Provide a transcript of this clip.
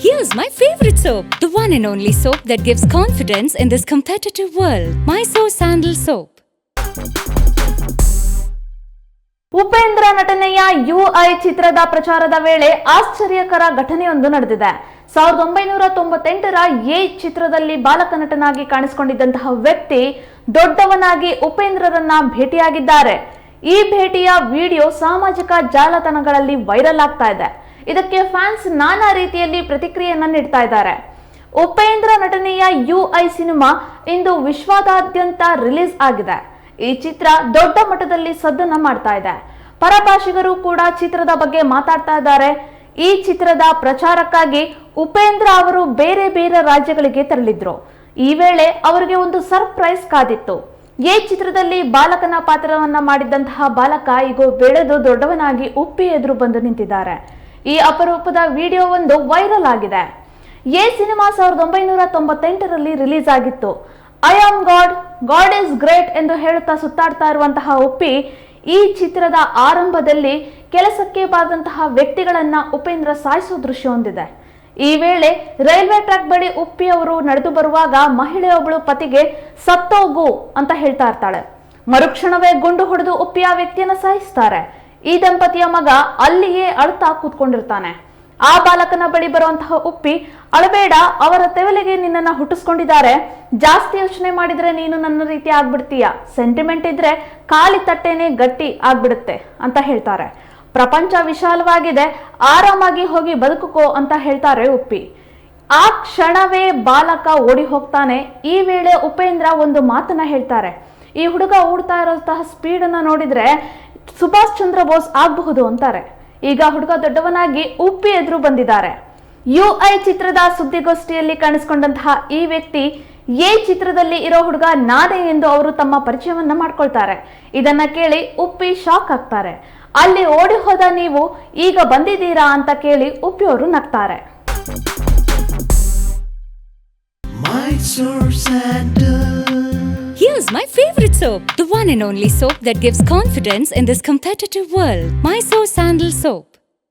Here's my favorite soap, the one and only soap that gives confidence in this competitive world. Mysore Sandal Soap. Upendra ನಟನೆಯ you I ಚಿತ್ರದ ಪ್ರಚಾರದ ವೇಳೆ ಆಶ್ಚರ್ಯಕರ ಘಟನೆಯೊಂದು ನಡೆದಿದೆ ಸಾವಿರದ ಒಂಬೈನೂರ ತೊಂಬತ್ತೆಂಟರ ಎ ಚಿತ್ರದಲ್ಲಿ ಬಾಲಕ ನಟನಾಗಿ ಕಾಣಿಸಿಕೊಂಡಿದ್ದಂತಹ ವ್ಯಕ್ತಿ ದೊಡ್ಡವನಾಗಿ ಉಪೇಂದ್ರರನ್ನ ಭೇಟಿಯಾಗಿದ್ದಾರೆ ಈ ಭೇಟಿಯ ವಿಡಿಯೋ ಸಾಮಾಜಿಕ ಜಾಲತಾಣಗಳಲ್ಲಿ ವೈರಲ್ ಆಗ್ತಾ ಇದೆ. ಇದಕ್ಕೆ ಫ್ಯಾನ್ಸ್ ನಾನಾ ರೀತಿಯಲ್ಲಿ ಪ್ರತಿಕ್ರಿಯೆಯನ್ನ ನೀಡ್ತಾ ಇದ್ದಾರೆ. ಉಪೇಂದ್ರ ನಟನೆಯ ಯು ಐ ಸಿನಿಮಾ ಇಂದು ವಿಶ್ವದಾದ್ಯಂತ ರಿಲೀಸ್ ಆಗಿದೆ. ಈ ಚಿತ್ರ ದೊಡ್ಡ ಮಟ್ಟದಲ್ಲಿ ಸದ್ದನ್ನ ಮಾಡ್ತಾ ಇದೆ. ಪರಭಾಷಿಗರು ಕೂಡ ಚಿತ್ರದ ಬಗ್ಗೆ ಮಾತಾಡ್ತಾ ಇದ್ದಾರೆ. ಈ ಚಿತ್ರದ ಪ್ರಚಾರಕ್ಕಾಗಿ ಉಪೇಂದ್ರ ಅವರು ಬೇರೆ ಬೇರೆ ರಾಜ್ಯಗಳಿಗೆ ತೆರಳಿದ್ರು. ಈ ವೇಳೆ ಅವರಿಗೆ ಒಂದು ಸರ್ಪ್ರೈಸ್ ಕಾದಿತ್ತು. ಈ ಚಿತ್ರದಲ್ಲಿ ಬಾಲಕನ ಪಾತ್ರವನ್ನ ಮಾಡಿದ್ದಂತಹ ಬಾಲಕ ಈಗ ಬೆಳೆದು ದೊಡ್ಡವನಾಗಿ ಉಪ್ಪಿ ಎದುರು ಬಂದು ನಿಂತಿದ್ದಾರೆ. ಈ ಅಪರೂಪದ ವಿಡಿಯೋ ಒಂದು ವೈರಲ್ ಆಗಿದೆ. ಎ ಸಿನಿಮಾ ಸಾವಿರದ ಒಂಬೈನೂರ ತೊಂಬತ್ತೆಂಟರಲ್ಲಿ ರಿಲೀಸ್ ಆಗಿತ್ತು. I am God God is great ಎಂದು ಹೇಳುತ್ತಾ ಸುತ್ತಾಡ್ತಾ ಇರುವಂತಹ ಉಪ್ಪಿ ಈ ಚಿತ್ರದ ಆರಂಭದಲ್ಲಿ ಕೆಲಸಕ್ಕೆ ಬಾದಂತಹ ವ್ಯಕ್ತಿಗಳನ್ನ ಉಪೇಂದ್ರ ಸಾಯಿಸೋ ದೃಶ್ಯ ಹೊಂದಿದೆ ಈ ವೇಳೆ ರೈಲ್ವೆ ಟ್ರ್ಯಾಕ್ ಬಳಿ ಉಪ್ಪಿ ಅವರು ನಡೆದು ಬರುವಾಗ ಮಹಿಳೆಯೊಬ್ಬಳು ಪತಿಗೆ ಸತ್ತೋಗು ಅಂತ ಹೇಳ್ತಾ ಇರ್ತಾಳೆ. ಮರುಕ್ಷಣವೇ ಗುಂಡು ಹೊಡೆದು ಉಪ್ಪಿ ಆ ವ್ಯಕ್ತಿಯನ್ನ ಸಾಯಿಸ್ತಾರೆ ಈ ದಂಪತಿಯ ಮಗ ಅಲ್ಲಿಯೇ ಅಳ್ತಾ ಕೂತ್ಕೊಂಡಿರ್ತಾನೆ. ಆ ಬಾಲಕನ ಬಳಿ ಬರುವಂತಹ ಉಪ್ಪಿ, ಅಳಬೇಡ, ಅವರ ತೆವಲೆಗೆ ನಿನ್ನನ್ನ ಹುಟ್ಟಿಸ್ಕೊಂಡಿದ್ದಾರೆ. ಜಾಸ್ತಿ ಯೋಚನೆ ಮಾಡಿದ್ರೆ ನೀನು ನನ್ನ ರೀತಿ ಆಗ್ಬಿಡ್ತೀಯ? ಸೆಂಟಿಮೆಂಟ್ ಇದ್ರೆ ಖಾಲಿ ತಟ್ಟೆನೆ ಗಟ್ಟಿ ಆಗ್ಬಿಡುತ್ತೆ, ಅಂತ ಹೇಳ್ತಾರೆ. ಪ್ರಪಂಚ ವಿಶಾಲವಾಗಿದೆ, ಆರಾಮಾಗಿ ಹೋಗಿ ಬದುಕುಕೋ ಅಂತ ಹೇಳ್ತಾರೆ ಉಪ್ಪಿ. ಆ ಕ್ಷಣವೇ ಬಾಲಕ ಓಡಿ ಹೋಗ್ತಾನೆ ಈ ವೇಳೆ ಉಪೇಂದ್ರ ಒಂದು ಮಾತನ್ನ ಹೇಳ್ತಾರೆ. ಈ ಹುಡುಗ ಓಡ್ತಾ ಇರೋಂತಹ ಸ್ಪೀಡ್ ಅನ್ನ ನೋಡಿದ್ರೆ ಸುಭಾಷ್ ಚಂದ್ರ ಬೋಸ್ ಆಗಬಹುದು ಅಂತಾರೆ. ಈಗ ಹುಡುಗ ದೊಡ್ಡವನಾಗಿ ಉಪ್ಪಿ ಎದುರು ಬಂದಿದ್ದಾರೆ. ಯು ಐ ಚಿತ್ರದ ಸುದ್ದಿಗೋಷ್ಠಿಯಲ್ಲಿ ಕಾಣಿಸಿಕೊಂಡಂತಹ ಈ ವ್ಯಕ್ತಿ ಎ ಚಿತ್ರದಲ್ಲಿ ಇರೋ ಹುಡುಗ ನಾನೇ ಎಂದು ಅವರು ತಮ್ಮ ಪರಿಚಯವನ್ನ ಮಾಡ್ಕೊಳ್ತಾರೆ. ಇದನ್ನ ಕೇಳಿ ಉಪ್ಪಿ ಶಾಕ್ ಆಗ್ತಾರೆ. ಅಲ್ಲಿ ಓಡಿ ಹೋದ ನೀವು ಈಗ ಬಂದಿದ್ದೀರಾ ಅಂತ ಕೇಳಿ ಉಪ್ಪಿಯವರು ನಗ್ತಾರೆ Here's my favorite soap, the one and only soap that gives confidence in this competitive world. My Soap Sandal Soap.